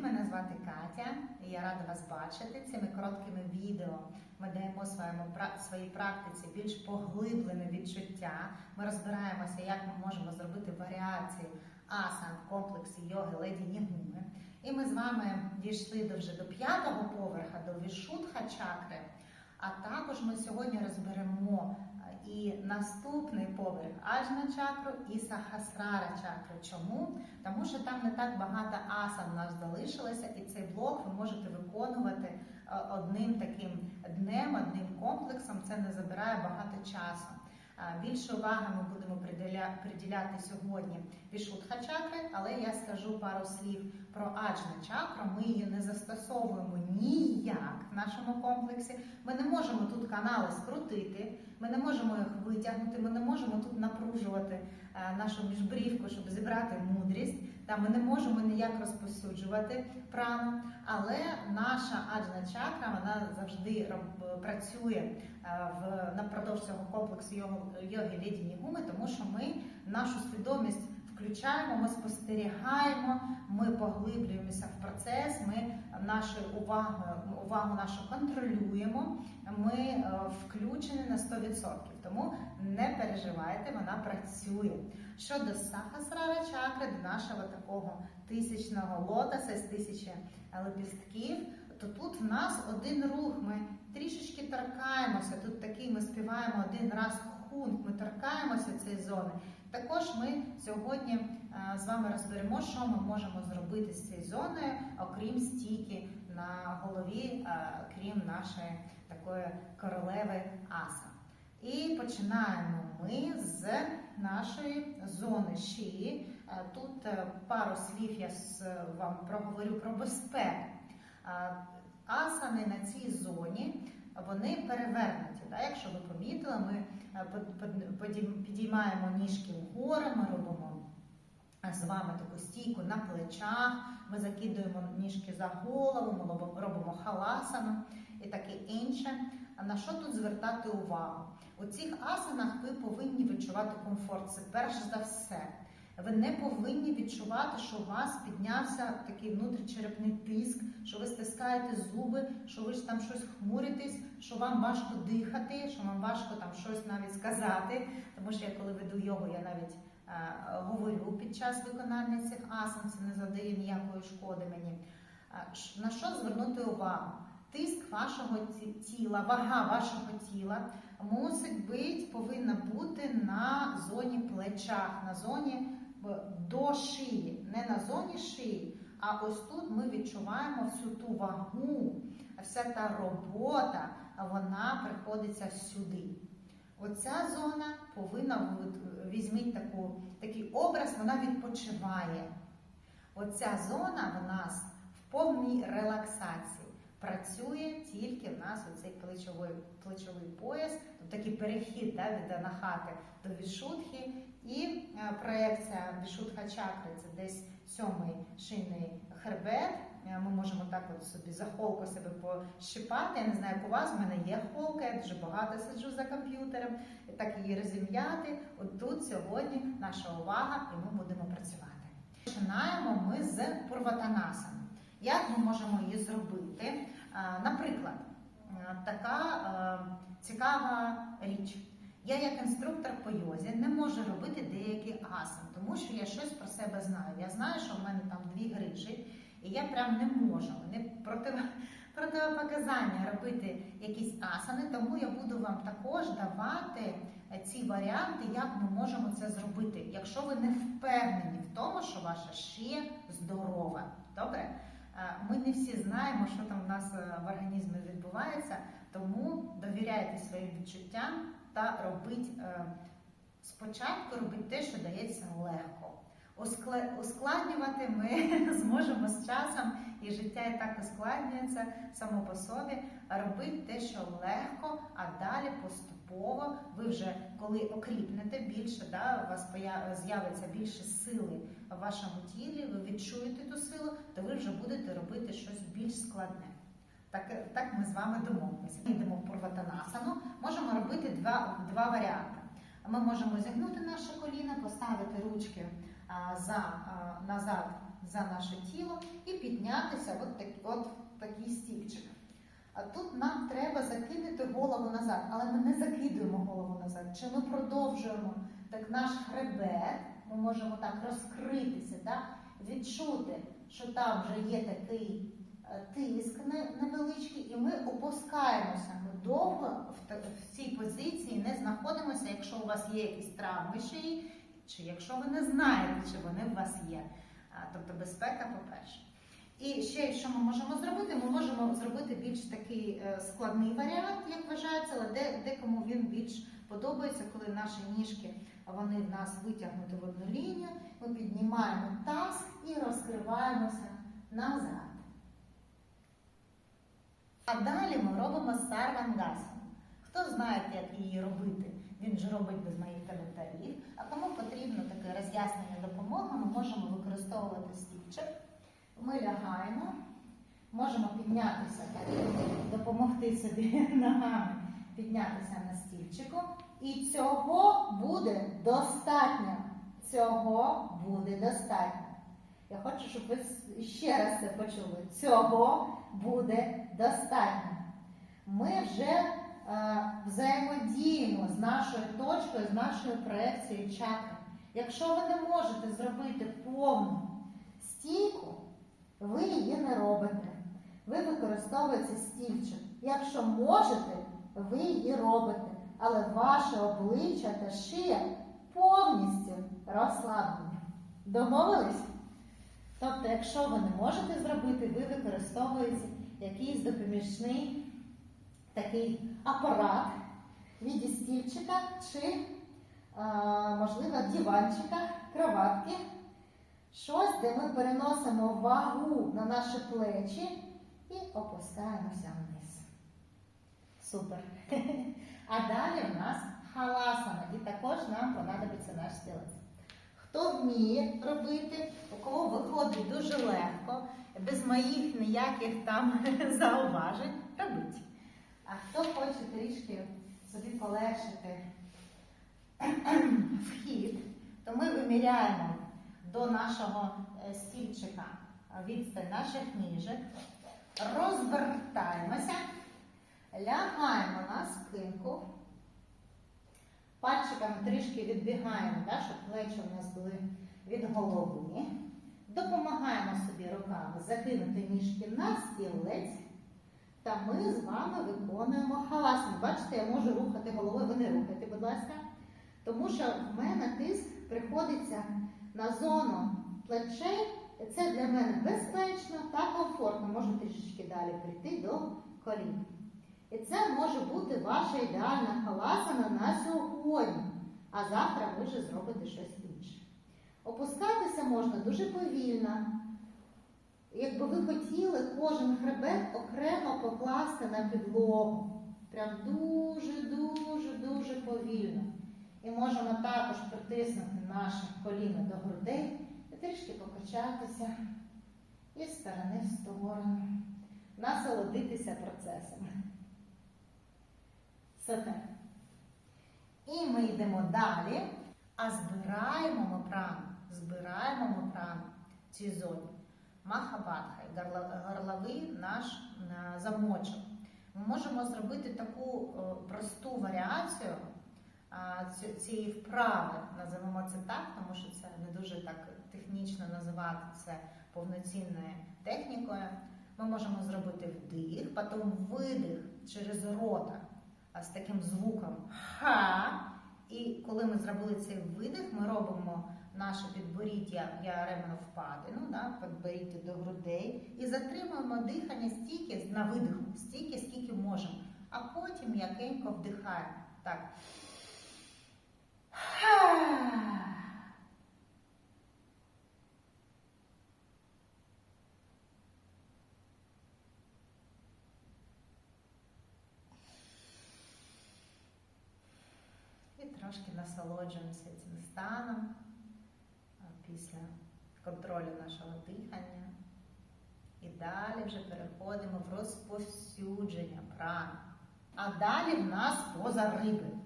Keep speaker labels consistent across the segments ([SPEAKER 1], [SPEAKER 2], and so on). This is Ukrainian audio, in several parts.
[SPEAKER 1] мене звати Катя, і я рада вас бачити. Цими короткими відео ми даємо своєму своїй практиці більш поглиблене відчуття. Ми розбираємося, як ми можемо зробити варіації асан в комплексі йоги Леді Нігуми. І ми з вами дійшли до вже до п'ятого поверха, до вішутха чакри. А також ми сьогодні розберемо і наступний поверх аджна чакру і сахасрара чакру. Чому? Тому що там не так багато асан у нас залишилося, і цей блок ви можете виконувати е, одним таким днем, одним комплексом. Це не забирає багато часу. Більше уваги ми будемо приділяти сьогодні вішутха чакри, але я скажу пару слів про аджна чакру. Ми її не застосовуємо ніяк в нашому комплексі. Ми не можемо тут канали скрутити, ми не можемо їх витягнути, ми не можемо тут напружувати е, нашу міжбрівку, щоб зібрати мудрість. Та ми не можемо ніяк розповсюджувати прану, але наша аджна чакра вона завжди працює е, в напродовж цього комплексу йоги Леді Нігуми, тому що ми нашу свідомість включаємо, ми спостерігаємо, ми поглиблюємося в процес, ми нашу увагу, увагу нашу контролюємо, ми е, включені на 100%. Тому не переживайте, вона працює. Щодо сахасрара чакри, до нашого такого тисячного лотоса з тисячі лепістків, то тут в нас один рух. Ми трішечки торкаємося. Тут такий ми співаємо один раз хунт, ми торкаємося цієї зони. Також ми сьогодні е, з вами розберемо, що ми можемо зробити з цією зоною, окрім стійки на голові, е, крім нашої такої королеви аса. І починаємо ми з нашої зони шиї. Е, Тут пару слів я вам проговорю про безпеку. Асани на цій зоні вони перевернуті. Якщо ви помітили, ми е, підіймаємо ніжки вгору, ми робимо е, з вами таку стійку на плечах, ми закидуємо ніжки за голову, ми робимо- халасану і таке інше. А на що тут звертати увагу? У цих асанах ви повинні відчувати комфорт. Це перш за все. Ви не повинні відчувати, що у вас піднявся такий внутрішньочерепний тиск, що стискаєте зуби, що ви ж там щось хмуритесь, що вам важко дихати, що вам важко там щось навіть сказати. Тому що я коли веду йогу, я навіть е, говорю під час виконання цих асан, це не завдає ніякої шкоди мені. Е, На що звернути увагу? Тиск вашого тіла, вага вашого тіла мусить бути, повинна бути на зоні плечах, на зоні до шиї, не на зоні шиї, а ось тут ми відчуваємо всю ту вагу, вся та робота, вона приходиться сюди. Оця зона повинна візьміть таку, такий образ, вона відпочиває. Оця зона в нас в повній релаксації. Працює тільки в нас оцей плечовий, плечовий пояс, тобто такий перехід да, від анахати до вішутхи. І е, проекція вішутха чакри це десь сьомий шийний хребет. Е, Ми можемо так от собі за холку себе пощипати. Я не знаю, як у вас в мене є холка, я дуже багато сиджу за комп'ютером, так її розім'яти. От тут сьогодні наша увага, і ми будемо працювати. Починаємо ми з пурватанасани. Як ми можемо її зробити? А, Наприклад, така е, цікава річ. Я, як інструктор по йозі, не можу робити деякі асани, тому що я щось про себе знаю. Я знаю, що в мене там дві грижі, і я прям не можу. Мені проти, противопоказання робити якісь асани, тому я буду вам також давати е, ці варіанти, як ми можемо це зробити, якщо ви не впевнені в тому, що ваша шия здорова. Добре? Е, Ми не всі знаємо, що там в нас е, в організмі відбувається, тому довіряйте своїм відчуттям та робіть е, спочатку робіть те, що дається легко. Ускладнювати ми зможемо з часом, і життя і так ускладнюється само по собі. Робіть те, що легко, а далі поступово ви вже коли окріпнете більше, да, у вас з'явиться більше сили в вашому тілі, ви відчуєте ту силу, то ви вже будете робити щось більш складне. Так, так ми з вами домовилися. Ми йдемо в Пурватанасану. Можемо робити два, два варіанти. Ми можемо зігнути наше коліно, поставити ручки за, назад за наше тіло і піднятися от, так, от такий стільчик. А тут нам треба закинути голову назад, але ми не закидуємо голову назад. Чи ми продовжуємо так наш хребет, ми можемо так розкритися, так? відчути, що там вже є такий е, тиск невеличкий, і ми опускаємося. Ми довго в, цій позиції не знаходимося, якщо у вас є якісь травми шиї, чи якщо ви не знаєте, чи вони в вас є. Тобто безпека, по-перше. І ще що ми можемо зробити? Ми можемо зробити більш такий е, складний варіант, як вважається, але де, декому він більш подобається, коли наші ніжки вони в нас витягнуті в одну лінію. Ми піднімаємо таз і розкриваємося назад. А далі ми робимо сарвангасану. Хто знає, як її робити, він же робить без моїх коментарів. А кому потрібно таке роз'яснення допомога, ми можемо використовувати стільчик. Ми лягаємо, можемо піднятися, допомогти собі ногами піднятися на стільчику. І цього буде достатньо. Цього буде достатньо. Я хочу, щоб ви ще раз це почули. Цього буде достатньо. Ми вже е, взаємодіємо з нашою точкою, з нашою проекцією чакри. Якщо ви не можете зробити повну стійку, ви її не робите. Ви використовуєте стільчик. Якщо можете, ви її робите. Але ваше обличчя та шия повністю розслаблені. Домовились? Тобто, якщо ви не можете зробити, ви використовуєте якийсь допоміжний такий апарат в віді стільчика чи, можливо, диванчика, кроватки. Щось, де ми переносимо вагу на наші плечі і опускаємося вниз. Супер. А далі в нас халасана, і також нам понадобиться наш стілець. Хто вміє робити, у кого виходить дуже легко, без моїх ніяких там зауважень, робіть. А хто хоче трішки собі полегшити вхід, то ми виміряємо до нашого е, стільчика відстань наших ніжок, розвертаємося, лягаємо на спинку, пальчиками трішки відбігаємо, да, щоб плечі у нас були від голови. Допомагаємо собі руками закинути ніжки на стілець. Та ми з вами виконуємо халасану. Бачите, я можу рухати головою, ви не рухайте, будь ласка. Тому що в мене тиск приходиться на зону плечей. Це для мене безпечно та комфортно. Можу трішечки далі прийти до колін. І це може бути ваша ідеальна халасана на сьогодні. А завтра ви вже зробите щось інше. Опускатися можна дуже повільно. Якби ви хотіли кожен хребет окремо покласти на підлогу. Прям дуже-дуже дуже повільно. І можемо також притиснути наше коліно до грудей і трішки покачатися із сторони в сторону, насолодитися процесом. Супер. І ми йдемо далі, а збираємо ми прану, збираємо ми прану в зоні. Махабадха, горловий наш е, замочок. Ми можемо зробити таку е, просту варіацію цієї вправи, називаємо це так, тому що це не дуже так технічно називати це повноцінною технікою. Ми можемо зробити вдих, потім видих через рота з таким звуком ха. І коли ми зробили цей видих, ми робимо наше підборіддя, я впадину, да, підборіддя до грудей, і затримуємо дихання стільки на видиху, стільки, скільки можемо. А потім м'якенько вдихаємо. Так. І трошки насолоджуємося цим станом після контролю нашого дихання. І далі вже переходимо в розповсюдження прани. А далі в нас поза риби.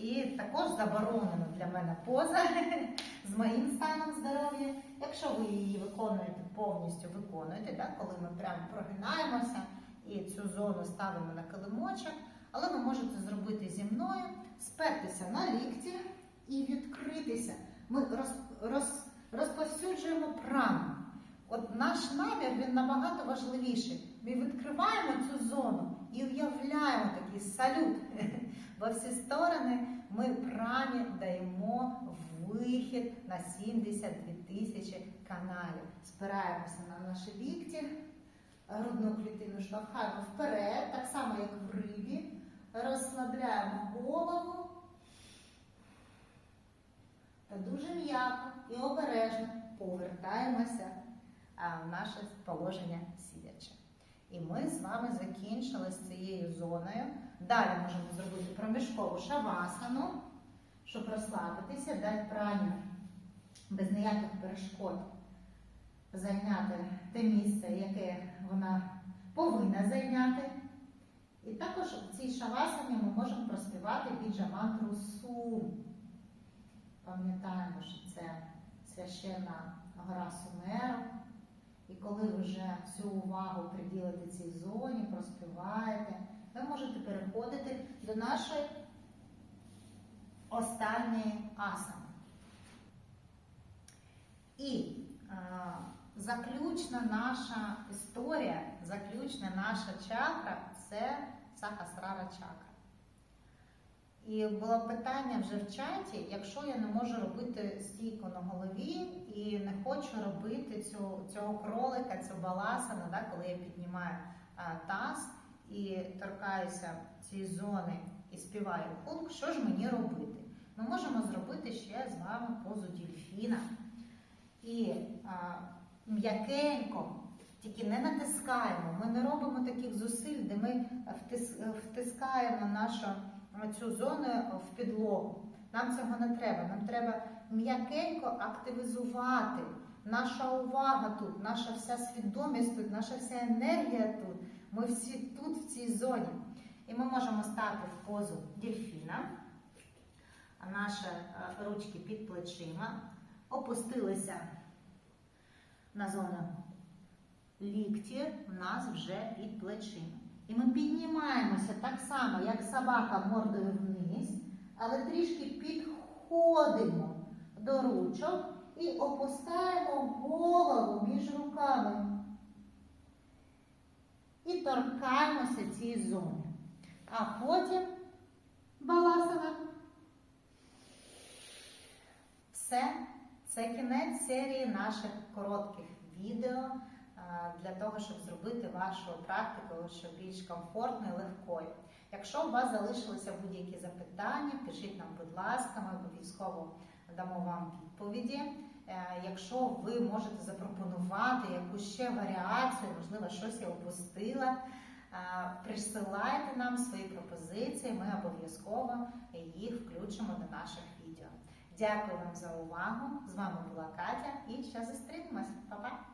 [SPEAKER 1] І також заборонена для мене поза. з моїм станом здоров'я. Якщо ви її виконуєте повністю, виконуєте, да, коли ми прямо прогинаємося і цю зону ставимо на килимочок, але ви можете зробити зі мною, спертися на лікті і відкритися. Ми роз, роз, розповсюджуємо прану. От наш намір він набагато важливіший. Ми відкриваємо цю зону і уявляємо такий салют. Во всі сторони ми прані даємо вихід на 72 тисячі каналів. Спираємося на наші лікті, грудну клітину штовхаємо вперед, так само як в рибі. Розслабляємо голову. Та дуже м'яко і обережно повертаємося в наше положення сидячи. І ми з вами закінчили з цією зоною. Далі можемо зробити проміжкову шавасану, щоб розслабитися, дати прані без ніяких перешкод зайняти те місце, яке вона повинна зайняти. І також в цій шавасані ми можемо проспівати біджа мантру Сум. Пам'ятаємо, що це священна гора Сумеру. І коли вже всю увагу приділите цій зоні, проспіваєте, ви можете переходити до нашої останньої асани. І а, заключна наша історія, заключна наша чакра це Сахасрара чакра. І було питання вже в чаті, якщо я не можу робити стійку на голові і не хочу робити цю, цього кролика, цю баласану, да, коли я піднімаю а, таз і торкаюся цієї зони і співаю хунг, що ж мені робити? Ми можемо зробити ще з вами позу дільфіна. І м'якенько, тільки не натискаємо, ми не робимо таких зусиль, де ми втис, втискаємо нашу цю зону в підлогу. Нам цього не треба. Нам треба м'якенько активізувати. Наша увага тут, наша вся свідомість тут, наша вся енергія тут. Ми всі тут, в цій зоні. І ми можемо стати в позу дельфіна. Наші е, ручки під плечима, опустилися на зону лікті, у нас вже під плечима. І ми піднімаємося так само, як собака мордою вниз, але трішки підходимо до ручок і опускаємо голову між руками. І торкаємося цієї зони. А потім баласана. Все, це кінець серії наших коротких відео для того, щоб зробити вашу практику ще більш комфортною і легкою. Якщо у вас залишилися будь-які запитання, пишіть нам, будь ласка, ми обов'язково дамо вам відповіді. Е, Якщо ви можете запропонувати якусь ще варіацію, можливо, щось я опустила, е, присилайте нам свої пропозиції, ми обов'язково їх включимо до наших відео. Дякую вам за увагу! З вами була Катя і ще зустрінемось. Па-па!